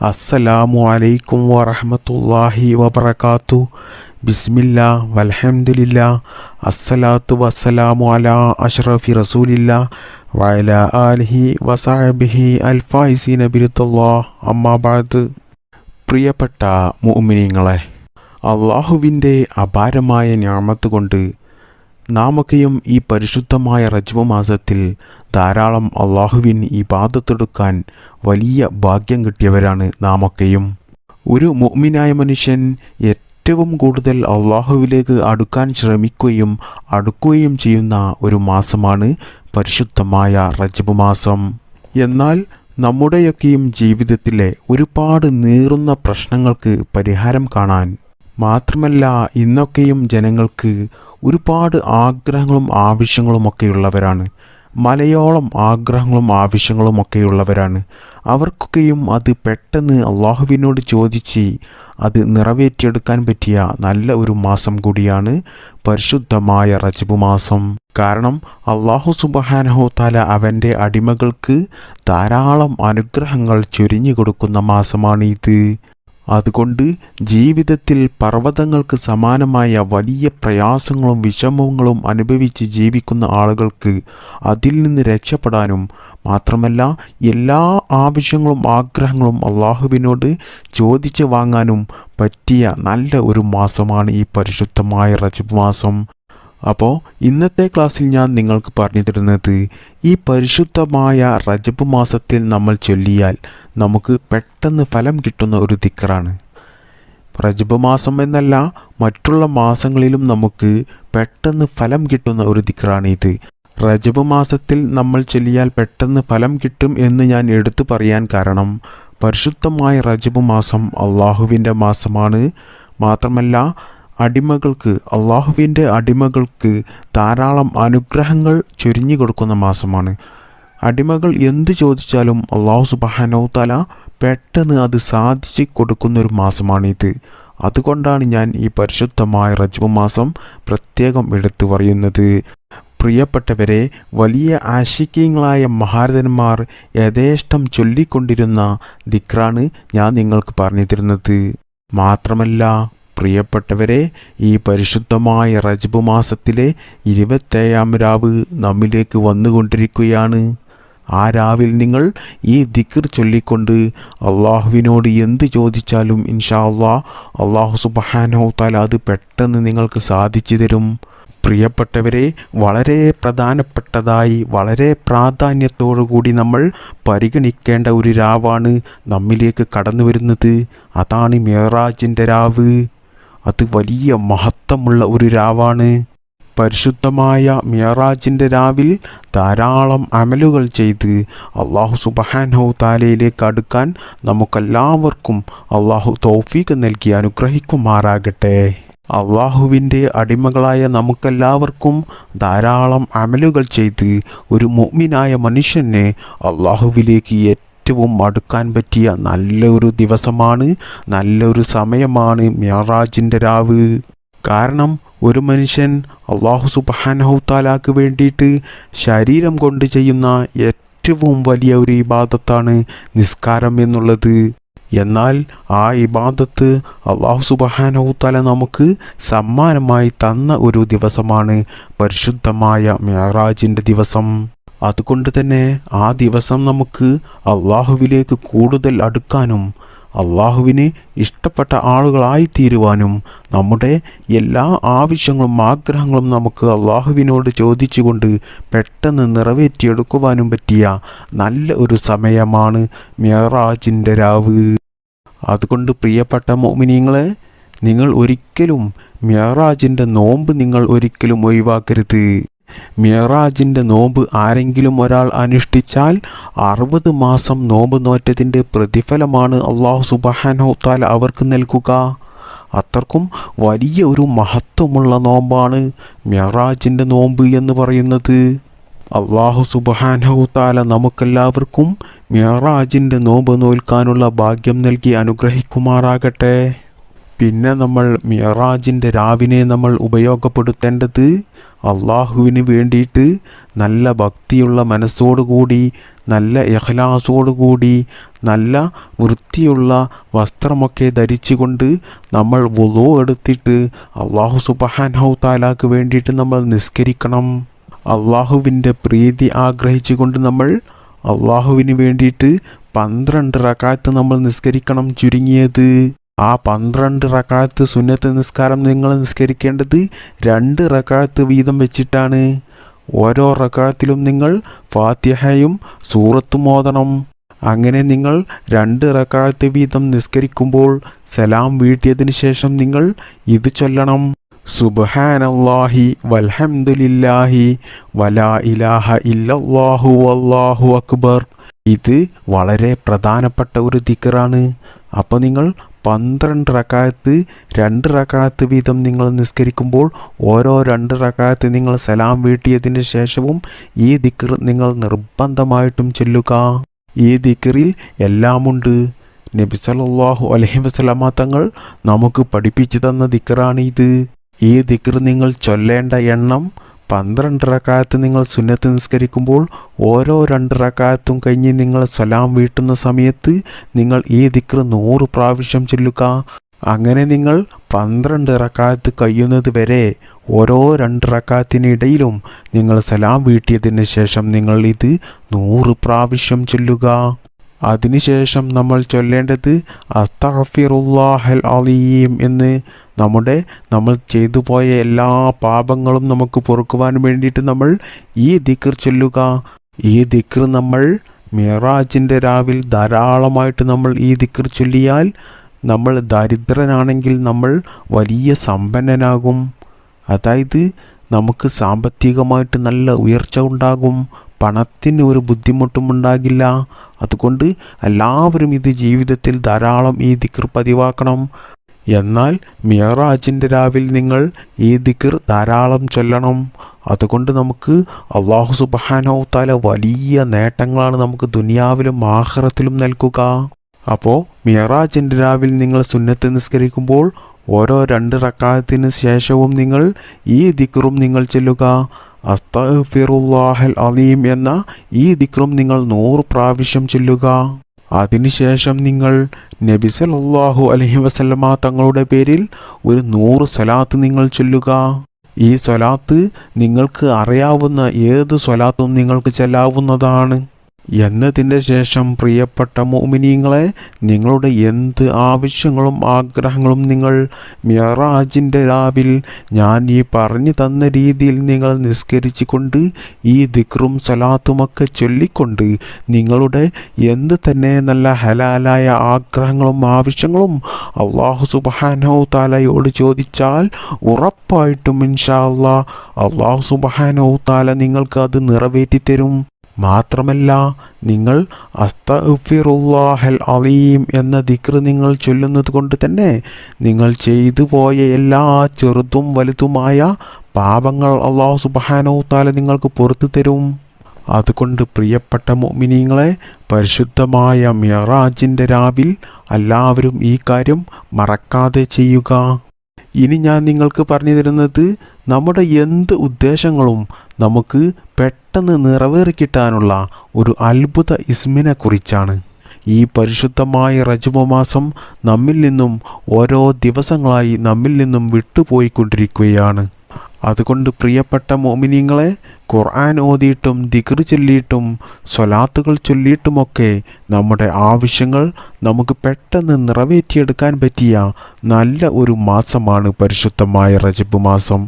അസ്സലാമു അലൈക്കും വറഹമത്തല്ലാഹി വബർക്കാത്തു ബിസ്മില്ല വലഹമുല്ല അസ്സലാത്തു വസ്സലാമു അലാ അഷ്റഫി റസൂലില്ല വയല ആലിഹി വസാബിഹി അൽഫായിസി നബിരുത്തല്ലാ അമ്മാബാദ് പ്രിയപ്പെട്ട മുഅ്മിനീങ്ങളെ അള്ളാഹുവിന്റെ അപാരമായ ഞാമത്ത് കൊണ്ട് നാമൊക്കെയും ഈ പരിശുദ്ധമായ റജ്മ മാസത്തിൽ ധാരാളം അള്ളാഹുവിൻ ഈ ബാധത്തെടുക്കാൻ വലിയ ഭാഗ്യം കിട്ടിയവരാണ് നാമൊക്കെയും. ഒരു മുഅ്മിനായ മനുഷ്യൻ ഏറ്റവും കൂടുതൽ അള്ളാഹുവിലേക്ക് അടുക്കാൻ ശ്രമിക്കുകയും അടുക്കുകയും ചെയ്യുന്ന ഒരു മാസമാണ് പരിശുദ്ധമായ റജബ് മാസം. എന്നാൽ നമ്മുടെയൊക്കെയും ജീവിതത്തിലെ ഒരുപാട് നീറുന്ന പ്രശ്നങ്ങൾക്ക് പരിഹാരം കാണാൻ മാത്രമല്ല ഇന്നൊക്കെയും ജനങ്ങൾക്ക് ഒരുപാട് ആഗ്രഹങ്ങളും ആവശ്യങ്ങളും ആവശ്യങ്ങളുമൊക്കെയുള്ളവരാണ് മലയോളം ആഗ്രഹങ്ങളും ആവശ്യങ്ങളും ആവശ്യങ്ങളുമൊക്കെയുള്ളവരാണ് അവർക്കൊക്കെയും അത് പെട്ടെന്ന് അള്ളാഹുവിനോട് ചോദിച്ച് അത് നിറവേറ്റിയെടുക്കാൻ പറ്റിയ നല്ല ഒരു മാസം കൂടിയാണ് പരിശുദ്ധമായ റജബ് മാസം. കാരണം അള്ളാഹു സുബഹാനഹു താല അവന്റെ അടിമകൾക്ക് ധാരാളം അനുഗ്രഹങ്ങൾ ചൊരിഞ്ഞു കൊടുക്കുന്ന മാസമാണ് ഇത് അതുകൊണ്ട് ജീവിതത്തിൽ പർവതങ്ങൾക്ക് സമാനമായ വലിയ പ്രയാസങ്ങളും വിഷമങ്ങളും അനുഭവിച്ച് ജീവിക്കുന്ന ആളുകൾക്ക് അതിൽ നിന്ന് രക്ഷപ്പെടാനും മാത്രമല്ല എല്ലാ ആവശ്യങ്ങളും ആഗ്രഹങ്ങളും അള്ളാഹുവിനോട് ചോദിച്ചു വാങ്ങാനും പറ്റിയ നല്ല ഒരു മാസമാണ് ഈ പരിശുദ്ധമായ റജബ് മാസം. അപ്പോൾ ഇന്നത്തെ ക്ലാസ്സിൽ ഞാൻ നിങ്ങൾക്ക് പറഞ്ഞു തരുന്നത് ഈ പരിശുദ്ധമായ റജബ് മാസത്തിൽ നമ്മൾ ചൊല്ലിയാൽ നമുക്ക് പെട്ടെന്ന് ഫലം കിട്ടുന്ന ഒരു ദിക്കറാണ് റജബ് മാസം എന്നല്ല മറ്റുള്ള മാസങ്ങളിലും നമുക്ക് പെട്ടെന്ന് ഫലം കിട്ടുന്ന ഒരു ദിക്കറാണ് ഇത്. റജബ് മാസത്തിൽ നമ്മൾ ചൊല്ലിയാൽ പെട്ടെന്ന് ഫലം കിട്ടും എന്ന് ഞാൻ എടുത്തു പറയാൻ കാരണം പരിശുദ്ധമായ റജബ് മാസം അള്ളാഹുവിന്റെ മാസമാണ്. മാത്രമല്ല അടിമകൾക്ക് അള്ളാഹുവിന്റെ അടിമകൾക്ക് ധാരാളം അനുഗ്രഹങ്ങൾ ചൊരിഞ്ഞു കൊടുക്കുന്ന മാസമാണ്. അടിമകൾ എന്ത് ചോദിച്ചാലും അള്ളാഹു സുബാനോത്തല പെട്ടെന്ന് അത് സാധിച്ചു കൊടുക്കുന്ന ഒരു മാസമാണിത്. അതുകൊണ്ടാണ് ഞാൻ ഈ പരിശുദ്ധമായ റജബ് മാസം പ്രത്യേകം എടുത്തു പറയുന്നത്. പ്രിയപ്പെട്ടവരെ വലിയ ആശിക്യങ്ങളായ മഹാരഥന്മാർ യഥേഷ്ടം ചൊല്ലിക്കൊണ്ടിരുന്ന ദിക്റാണ് ഞാൻ നിങ്ങൾക്ക് പറഞ്ഞു തരുന്നത്. മാത്രമല്ല പ്രിയപ്പെട്ടവരെ ഈ പരിശുദ്ധമായ റജബ് മാസത്തിലെ ഇരുപത്തേഴാം രാവ് നമ്മിലേക്ക് വന്നുകൊണ്ടിരിക്കുകയാണ്. ആ രാവിൽ നിങ്ങൾ ഈ ദിക്കർ ചൊല്ലിക്കൊണ്ട് അള്ളാഹുവിനോട് എന്ത് ചോദിച്ചാലും ഇൻഷാ അള്ളാ അള്ളാഹു സുബഹാനോ താല അത് പെട്ടെന്ന് നിങ്ങൾക്ക് സാധിച്ചു തരും. പ്രിയപ്പെട്ടവരെ വളരെ പ്രധാനപ്പെട്ടതായി വളരെ കൂടി നമ്മൾ പരിഗണിക്കേണ്ട ഒരു രാവാണ് നമ്മിലേക്ക് കടന്നു വരുന്നത് അതാണ് മേറാജിന്റെ രാവ്. അത് വലിയ മഹത്വമുള്ള ഒരു രാവാണ്. പരിശുദ്ധമായ മിയറാജിന്റെ രാവിൽ ധാരാളം അമലുകൾ ചെയ്ത് അള്ളാഹു സുബഹാനോ താലയിലേക്ക് അടുക്കാൻ നമുക്കെല്ലാവർക്കും അള്ളാഹു തൗഫീക്ക് നൽകി അനുഗ്രഹിക്കുമാറാകട്ടെ. അള്ളാഹുവിന്റെ അടിമകളായ നമുക്കെല്ലാവർക്കും ധാരാളം അമലുകൾ ചെയ്ത് ഒരു മുഅ്മിനായ മനുഷ്യനെ അള്ളാഹുവിലേക്ക് ഏറ്റവും അടുക്കാൻ പറ്റിയ നല്ലൊരു ദിവസമാണ് നല്ലൊരു സമയമാണ് മിയറാജിന്റെ രാവ്. കാരണം ഒരു മനുഷ്യൻ അള്ളാഹു സുബാനഹുത്താലാക്ക് വേണ്ടിയിട്ട് ശരീരം കൊണ്ട് ചെയ്യുന്ന ഏറ്റവും വലിയ ഒരു ഇബാദത്താണ് നിസ്കാരം എന്നുള്ളത്. എന്നാൽ ആ ഇബാദത്ത് അള്ളാഹു സുബഹാനഹുത്താല നമുക്ക് സമ്മാനമായി തന്ന ഒരു ദിവസമാണ് പരിശുദ്ധമായ മെഹറാജിന്റെ ദിവസം. അതുകൊണ്ട് തന്നെ ആ ദിവസം നമുക്ക് അള്ളാഹുവിലേക്ക് കൂടുതൽ അടുക്കാനും അള്ളാഹുവിന് ഇഷ്ടപ്പെട്ട ആളുകളായി തീരുവാനും നമ്മുടെ എല്ലാ ആവശ്യങ്ങളും ആഗ്രഹങ്ങളും നമുക്ക് അള്ളാഹുവിനോട് ചോദിച്ചുകൊണ്ട് പെട്ടെന്ന് നിറവേറ്റിയെടുക്കുവാനും പറ്റിയ നല്ല ഒരു സമയമാണ് മെഹറാജിന്റെ രാവ്. അതുകൊണ്ട് പ്രിയപ്പെട്ട മോമിനിയങ്ങളെ നിങ്ങൾ ഒരിക്കലും മെഹറാജിന്റെ നോമ്പ് നിങ്ങൾ ഒരിക്കലും ഒഴിവാക്കരുത്. മിയറാജിന്റെ നോമ്പ് ആരെങ്കിലും ഒരാൾ അനുഷ്ഠിച്ചാൽ അറുപത് മാസം നോമ്പ് നോറ്റതിന്റെ പ്രതിഫലമാണ് അള്ളാഹു സുബഹാനോത്താൽ അവർക്ക് നൽകുക. അത്രക്കും വലിയ ഒരു മഹത്വമുള്ള നോമ്പാണ് മിയറാജിന്റെ നോമ്പ് എന്ന് പറയുന്നത്. അള്ളാഹു സുബഹാനഹുത്താല നമുക്കെല്ലാവർക്കും മിയറാജിന്റെ നോമ്പ് നോൽക്കാനുള്ള ഭാഗ്യം നൽകി അനുഗ്രഹിക്കുമാറാകട്ടെ. പിന്നെ നമ്മൾ മിയറാജിന്റെ രാവിനെ നമ്മൾ ഉപയോഗപ്പെടുത്തേണ്ടത് അള്ളാഹുവിന് വേണ്ടിയിട്ട് നല്ല ഭക്തിയുള്ള മനസ്സോടുകൂടി നല്ല എഹ്ലാസോടുകൂടി നല്ല വൃത്തിയുള്ള വസ്ത്രമൊക്കെ ധരിച്ചുകൊണ്ട് നമ്മൾ വുളോ എടുത്തിട്ട് അള്ളാഹു സുബഹാനഹു താലാക്ക് വേണ്ടിയിട്ട് നമ്മൾ നിസ്കരിക്കണം. അള്ളാഹുവിന്റെ പ്രീതി ആഗ്രഹിച്ചുകൊണ്ട് നമ്മൾ അള്ളാഹുവിന് വേണ്ടിയിട്ട് പന്ത്രണ്ട് റക്കാത്ത് നമ്മൾ നിസ്കരിക്കണം ചുരുങ്ങിയത്. ആ പന്ത്രണ്ട് റക്കാത്ത് സുന്നത്ത് നിസ്കാരം നിങ്ങൾ നിസ്കരിക്കേണ്ടത് രണ്ട് റക്കാത്ത് വീതം വെച്ചിട്ടാണ്. ഓരോ റക്കാത്തിലും നിങ്ങൾ ഫാത്യഹയും സൂറത്തും ഓതണം. അങ്ങനെ നിങ്ങൾ രണ്ട് റക്കാത്ത് വീതം നിസ്കരിക്കുമ്പോൾ സലാം വീട്ടിയതിന് ശേഷം നിങ്ങൾ ഇത് ചൊല്ലണം. സുബ്ഹാനല്ലാഹി വൽഹംദുലില്ലാഹി വലാ ഇലാഹ ഇല്ലല്ലാഹു അല്ലാഹു അക്ബർ. ഇത് വളരെ പ്രധാനപ്പെട്ട ഒരു ദിക്കറാണ് അപ്പോൾ നിങ്ങൾ പന്ത്രണ്ട് റക്കാത്ത് രണ്ട് റക്കാത്ത് വീതം നിങ്ങൾ നിസ്കരിക്കുമ്പോൾ ഓരോ രണ്ട് റക്കാത്ത് നിങ്ങൾ സലാം വീട്ടിയതിന് ശേഷവും ഈ ദിക്കർ നിങ്ങൾ നിർബന്ധമായിട്ടും ചെല്ലുക. ഈ ദിക്കറിൽ എല്ലാമുണ്ട്. നബി സല്ലല്ലാഹു അലൈഹി വസല്ലമ തങ്ങൾ നമുക്ക് പഠിപ്പിച്ചു തന്ന ദിക്കറാണ് ഇത്. ഈ ദിക്കർ നിങ്ങൾ ചൊല്ലേണ്ട എണ്ണം പന്ത്രണ്ട് റക്കായത്ത് നിങ്ങൾ സുന്നത്ത് നിസ്കരിക്കുമ്പോൾ ഓരോ രണ്ട് റക്കായത്തും കഴിഞ്ഞ് നിങ്ങൾ സലാം വീട്ടുന്ന സമയത്ത് നിങ്ങൾ ഈ ദിക്ർ നൂറ് പ്രാവശ്യം ചൊല്ലുക. അങ്ങനെ നിങ്ങൾ പന്ത്രണ്ട് റക്കാത്ത് കഴിയുന്നത് വരെ ഓരോ രണ്ട് റക്കാത്തിനിടയിലും നിങ്ങൾ സലാം വീട്ടിയതിന് ശേഷം നിങ്ങൾ ഇത് നൂറ് പ്രാവശ്യം ചൊല്ലുക. അതിനുശേഷം നമ്മൾ ചൊല്ലേണ്ടത് അസ്തഫിറുല്ലാഹൽ അലീം എന്ന്. നമ്മുടെ നമ്മൾ ചെയ്തു പോയ എല്ലാ പാപങ്ങളും നമുക്ക് പൊറുക്കുവാൻ വേണ്ടിയിട്ട് നമ്മൾ ഈ ദിക്കർ ചൊല്ലുക. ഈ ദിക്കർ നമ്മൾ മിറാജിന്റെ രാവിൽ ധാരാളമായിട്ട് നമ്മൾ ഈ ദിക്കർ ചൊല്ലിയാൽ നമ്മൾ ദരിദ്രനാണെങ്കിൽ നമ്മൾ വലിയ സമ്പന്നനാകും. അതായത് നമുക്ക് സാമ്പത്തികമായിട്ട് നല്ല ഉയർച്ച ഉണ്ടാകും. പണത്തിന് ഒരു ബുദ്ധിമുട്ടും ഉണ്ടാകില്ല അതുകൊണ്ട് എല്ലാവരും ഇത് ജീവിതത്തിൽ ധാരാളം ഈ ദിക്കർ പതിവാക്കണം. എന്നാൽ മിയറാജിന്റെ രാവിൽ നിങ്ങൾ ഈ ദിക്കർ ധാരാളം ചൊല്ലണം. അതുകൊണ്ട് നമുക്ക് അള്ളാഹു സുബാനോ താല വലിയ നേട്ടങ്ങളാണ് നമുക്ക് ദുനിയാവിലും ആഹ്റത്തിലും നൽകുക. അപ്പോൾ മിയറാജിന്റെ രാവിൽ നിങ്ങൾ സുന്നത്ത് നിസ്കരിക്കുമ്പോൾ ഓരോ രണ്ട് റക്കാലത്തിന് ശേഷവും നിങ്ങൾ ഈ ദിക്കറും നിങ്ങൾ ചൊല്ലുക. അസ്തഫിറുല്ലാഹൽ അലീം എന്ന ഈ ദിക്റും നിങ്ങൾ നൂറ് പ്രാവശ്യം ചൊല്ലുക. അതിനുശേഷം നിങ്ങൾ നബി സല്ലല്ലാഹു അലഹി വസല്ലമ തങ്ങളുടെ പേരിൽ ഒരു നൂറ് സ്വലാത്ത് നിങ്ങൾ ചൊല്ലുക. ഈ സ്വലാത്ത് നിങ്ങൾക്ക് അറിയാവുന്ന ഏത് സ്വലാത്തും നിങ്ങൾക്ക് ചെല്ലാവുന്നതാണ്. എന്നതിന്റെ ശേഷം പ്രിയപ്പെട്ട മോമിനിയങ്ങളെ നിങ്ങളുടെ എന്ത് ആവശ്യങ്ങളും ആഗ്രഹങ്ങളും നിങ്ങൾ മിയറാജിന്റെ രാവിൽ ഞാൻ ഈ പറഞ്ഞു തന്ന രീതിയിൽ നിങ്ങൾ നിസ്കരിച്ചുകൊണ്ട് ഈ ദിക്റും സലാത്തുമൊക്കെ ചൊല്ലിക്കൊണ്ട് നിങ്ങളുടെ എന്ത് തന്നെ നല്ല ഹലാലായ ആഗ്രഹങ്ങളും ആവശ്യങ്ങളും അള്ളാഹു സുബാനോ താലയോട് ചോദിച്ചാൽ ഉറപ്പായിട്ടും ഇൻഷാ അള്ളാ അള്ളാഹു സുബാനോ താല നിങ്ങൾക്ക് അത് നിറവേറ്റി തരും മാത്രമല്ല നിങ്ങൾ അസ്തഫിറുല്ലാഹൽ അലീം എന്ന ദിക്ർ നിങ്ങൾ ചൊല്ലുന്നത് കൊണ്ട് തന്നെ നിങ്ങൾ ചെയ്തു പോയ എല്ലാ ചെറുതും വലുതുമായ പാപങ്ങൾ അള്ളാഹു താല നിങ്ങൾക്ക് പുറത്തു തരും. അതുകൊണ്ട് പ്രിയപ്പെട്ട മോമിനിങ്ങളെ പരിശുദ്ധമായ മിയറാജിന്റെ രാവിൽ എല്ലാവരും ഈ കാര്യം മറക്കാതെ ചെയ്യുക. ഇനി ഞാൻ നിങ്ങൾക്ക് പറഞ്ഞു തരുന്നത് നമ്മുടെ എന്ത് ഉദ്ദേശങ്ങളും നമുക്ക് പെട്ടെന്ന് നിറവേറിക്കിട്ടാനുള്ള ഒരു അത്ഭുത ഇസ്മിനെ കുറിച്ചാണ്. ഈ പരിശുദ്ധമായ റജബ മാസം നമ്മിൽ നിന്നും ഓരോ ദിവസങ്ങളായി നമ്മിൽ നിന്നും വിട്ടുപോയിക്കൊണ്ടിരിക്കുകയാണ്. അതുകൊണ്ട് പ്രിയപ്പെട്ട മോമിനിങ്ങളെ ഖുർആൻ ഓതിയിട്ടും ദിക്ർ ചൊല്ലിയിട്ടും സ്വലാത്തുകൾ ചൊല്ലിയിട്ടുമൊക്കെ നമ്മുടെ ആവശ്യങ്ങൾ നമുക്ക് പെട്ടെന്ന് നിറവേറ്റിയെടുക്കാൻ പറ്റിയ നല്ല ഒരു മാസമാണ് പരിശുദ്ധമായ റജബ് മാസം.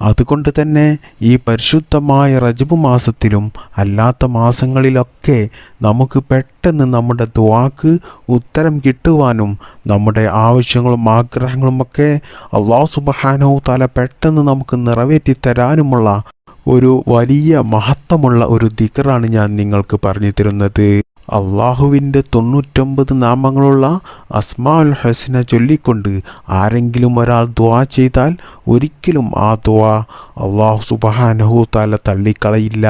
അതുകൊണ്ട് തന്നെ ഈ പരിശുദ്ധമായ റജബ് മാസത്തിലും അല്ലാത്ത മാസങ്ങളിലൊക്കെ നമുക്ക് പെട്ടെന്ന് നമ്മുടെ ദ്വാക്ക് ഉത്തരം കിട്ടുവാനും നമ്മുടെ ആവശ്യങ്ങളും ആഗ്രഹങ്ങളുമൊക്കെ അള്ളാഹു സുബഹാനോ തല പെട്ടെന്ന് നമുക്ക് നിറവേറ്റി തരാനുമുള്ള ഒരു വലിയ മഹത്വമുള്ള ഒരു ദിക്കറാണ് ഞാൻ നിങ്ങൾക്ക് പറഞ്ഞു തരുന്നത്. അള്ളാഹുവിന്റെ തൊണ്ണൂറ്റൊമ്പത് നാമങ്ങളുള്ള അസ്മാഉൽ ഹസന ചൊല്ലിക്കൊണ്ട് ആരെങ്കിലും ഒരാൾ ദ്വാ ചെയ്താൽ ഒരിക്കലും ആ ദ്വാ അള്ളാഹു സുബഹാനഹു താല തള്ളിക്കളയില്ല.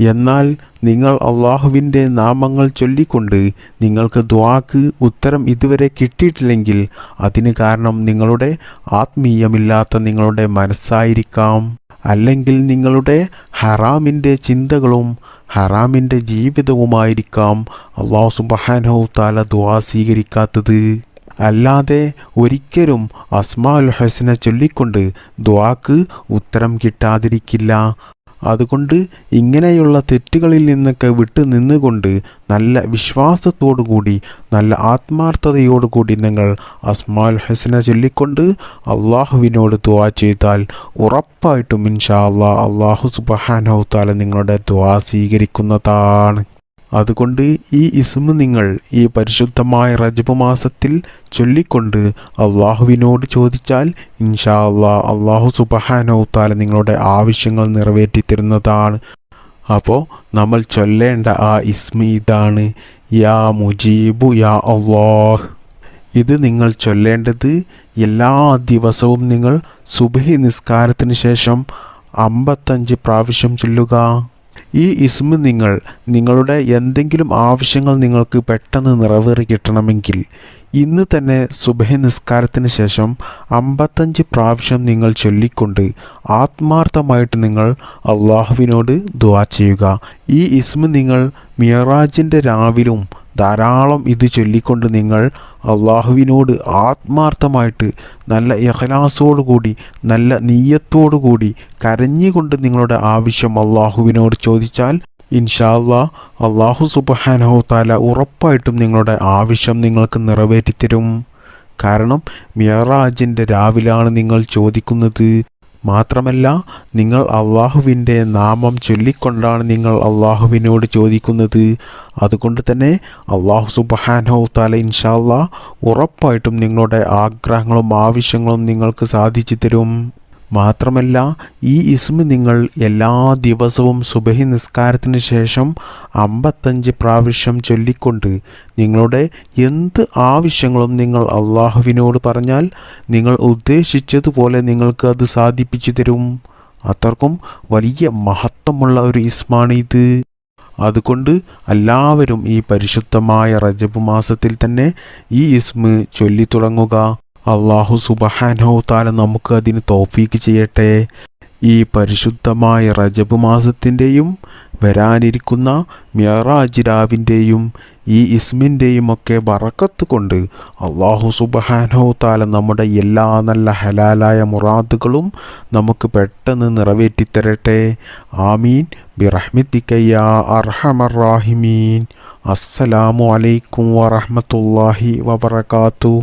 എന്നാൽ നിങ്ങൾ അള്ളാഹുവിന്റെ നാമങ്ങൾ ചൊല്ലിക്കൊണ്ട് നിങ്ങൾക്ക് ദ്വാക്ക് ഉത്തരം ഇതുവരെ കിട്ടിയിട്ടില്ലെങ്കിൽ അതിന് കാരണം നിങ്ങളുടെ ആത്മീയമില്ലാത്ത നിങ്ങളുടെ മനസ്സായിരിക്കാം. അല്ലെങ്കിൽ നിങ്ങളുടെ ഹറാമിന്റെ ചിന്തകളും ഹറാമിന്റെ ജീവിതവുമായിരിക്കാം അള്ളാഹു സുബഹാനഹു താല ദ്വാ സ്വീകരിക്കാത്തത്. അല്ലാതെ ഒരിക്കലും അസ്മാ അസ്മാഉൽ ഹസന ചൊല്ലിക്കൊണ്ട് ദ്വാക്ക് ഉത്തരം കിട്ടാതിരിക്കില്ല. അതുകൊണ്ട് ഇങ്ങനെയുള്ള തെറ്റുകളിൽ നിന്നൊക്കെ വിട്ടു നിന്നുകൊണ്ട് നല്ല വിശ്വാസത്തോടുകൂടി നല്ല ആത്മാർത്ഥതയോടുകൂടി നിങ്ങൾ അസ്മാൽ ഹസന ചൊല്ലിക്കൊണ്ട് അള്ളാഹുവിനോട് ദുവാ ചെയ്താൽ ഉറപ്പായിട്ടും ഇൻഷാ അള്ളാഹ് അള്ളാഹു സുബഹാനഹുത്താല നിങ്ങളുടെ ദ്വാ സ്വീകരിക്കുന്നതാണ്. അതുകൊണ്ട് ഈ ഇസ്മ നിങ്ങൾ ഈ പരിശുദ്ധമായ റജബ് മാസത്തിൽ ചൊല്ലിക്കൊണ്ട് അള്ളാഹുവിനോട് ചോദിച്ചാൽ ഇൻഷാ അള്ളാ അള്ളാഹു സുബഹാനൗത്താല താല നിങ്ങളുടെ ആവശ്യങ്ങൾ നിറവേറ്റി തരുന്നതാണ്. അപ്പോൾ നമ്മൾ ചൊല്ലേണ്ട ആ ഇസ്മ ഇതാണ്. യാ മുജീബു യാ അള്ളാഹ്. ഇത് നിങ്ങൾ ചൊല്ലേണ്ടത് എല്ലാ ദിവസവും നിങ്ങൾ സുബഹി നിസ്കാരത്തിന് ശേഷം അമ്പത്തഞ്ച് പ്രാവശ്യം ചൊല്ലുക. ഈ ഇസ്മ നിങ്ങൾ നിങ്ങളുടെ എന്തെങ്കിലും ആവശ്യങ്ങൾ നിങ്ങൾക്ക് പെട്ടെന്ന് നിറവേറി കിട്ടണമെങ്കിൽ ഇന്ന് തന്നെ സുബഹ നിസ്കാരത്തിന് ശേഷം അമ്പത്തഞ്ച് പ്രാവശ്യം നിങ്ങൾ ചൊല്ലിക്കൊണ്ട് ആത്മാർത്ഥമായിട്ട് നിങ്ങൾ അള്ളാഹുവിനോട് ദുവാ ചെയ്യുക. ഈ ഇസ്മ നിങ്ങൾ മിയറാജിന്റെ രാവിലും ധാരാളം ഇത് ചൊല്ലിക്കൊണ്ട് നിങ്ങൾ അള്ളാഹുവിനോട് ആത്മാർത്ഥമായിട്ട് നല്ല യഹലാസോടുകൂടി നല്ല നീയത്തോടുകൂടി കരഞ്ഞുകൊണ്ട് നിങ്ങളുടെ ആവശ്യം അള്ളാഹുവിനോട് ചോദിച്ചാൽ ഇൻഷാല്ലാ അള്ളാഹു സുബഹാനഹു താല ഉറപ്പായിട്ടും നിങ്ങളുടെ ആവശ്യം നിങ്ങൾക്ക് നിറവേറ്റിത്തരും. കാരണം മിയറാജിന്റെ രാവിലാണ് നിങ്ങൾ ചോദിക്കുന്നത്. മാത്രമല്ല നിങ്ങൾ അള്ളാഹുവിന്റെ നാമം ചൊല്ലിക്കൊണ്ടാണ് നിങ്ങൾ അള്ളാഹുവിനോട് ചോദിക്കുന്നത്. അതുകൊണ്ട് തന്നെ അള്ളാഹു സുബഹാനോ താല ഇൻഷാല്ല ഉറപ്പായിട്ടും നിങ്ങളുടെ ആഗ്രഹങ്ങളും ആവശ്യങ്ങളും നിങ്ങൾക്ക് സാധിച്ചു തരും. മാത്രമല്ല ഈ ഇസ്മ നിങ്ങൾ എല്ലാ ദിവസവും സുബഹി നിസ്കാരത്തിന് ശേഷം അമ്പത്തഞ്ച് പ്രാവശ്യം ചൊല്ലിക്കൊണ്ട് നിങ്ങളുടെ എന്ത് ആവശ്യങ്ങളും നിങ്ങൾ അള്ളാഹുവിനോട് പറഞ്ഞാൽ നിങ്ങൾ ഉദ്ദേശിച്ചതുപോലെ നിങ്ങൾക്ക് അത് സാധിപ്പിച്ചു തരും. അത്രക്കും വലിയ മഹത്വമുള്ള ഒരു ഇസ്മാണ് ഇത് അതുകൊണ്ട് എല്ലാവരും ഈ പരിശുദ്ധമായ റജബ് മാസത്തിൽ തന്നെ ഈ ഇസ്മ ചൊല്ലി തുടങ്ങുക അള്ളാഹു സുബഹാനോ താല നമുക്ക് അതിന് തോഫീക്ക് ചെയ്യട്ടെ. ഈ പരിശുദ്ധമായ റജബ് മാസത്തിന്റെയും വരാനിരിക്കുന്ന മിയറാജ് രാവിന്റെയും ഈ ഇസ്മിന്റെയും ഒക്കെ വറക്കത്ത് കൊണ്ട് അള്ളാഹു സുബഹാനോ താല നമ്മുടെ എല്ലാ നല്ല ഹലാലായ മുറാദുകളും നമുക്ക് പെട്ടെന്ന് നിറവേറ്റിത്തരട്ടെ. ആമീൻ. ബിറഹ്മിത്തിക്കയ്യ അർഹമറാഹിമീൻ അസ്സലാമു അലൈക്കും വറഹമത്തല്ലാഹി വബർക്കാത്തു